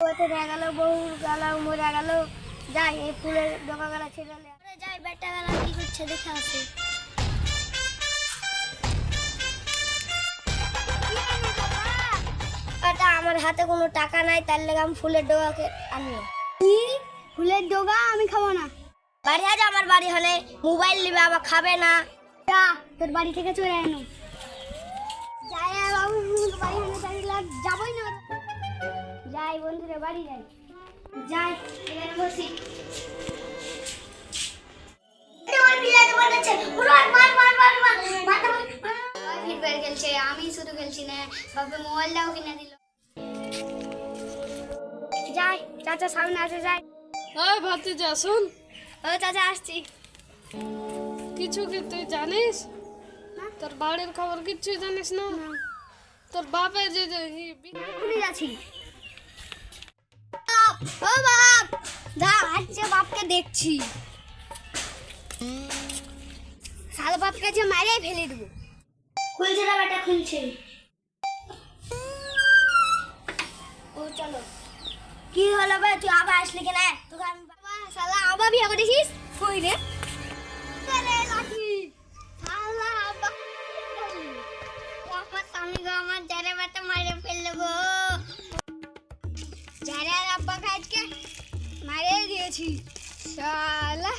ওতে দেখা গেল বউ গেল মরে গেল। যাই এই ফুলের ডোকা গেলা ছেড়ে যাই বেটা গেলা কি করছে দেখে আসি। আমার হাতে কোনো টাকা নাই তার লেগে আমি ফুলের ডোগাকে আনব কি? ফুলের ডোগা? আমি খাব না। বাড়ি আজ আমার বাড়ি হলে। মোবাইল নিবে আবার খাবে না। তোর বাড়ি থেকে চলে আনো বাড়ি যাই। যাই এখানে বসি। আমি শুধু খেলছি না বাবা মোবাইলটাও কিনে দিল। যাই চাচা সামনে আছে যাই। ওই ভাতিজা শুন। ও চাচা আসছি। কিছু কি তুই জানিস? না। তোর বাড়ির খবর কিচ্ছু জানিস না? তোর বাপে যে যাচ্ছি। ও বাপ! দা আজকে বাপকে দেখছি। সাল বাপকে যে মারে ফেলে দেবো। খুলছে না বেটা, খুলছে। ও, চলো। কি হলো বে? তুই আবার আসলি কেন? তোকে আমি বাবা, শালা আবার বিয়ে করেছিস কই রে? আব্বা আজকে মারিয়ে দিয়েছি। শালা।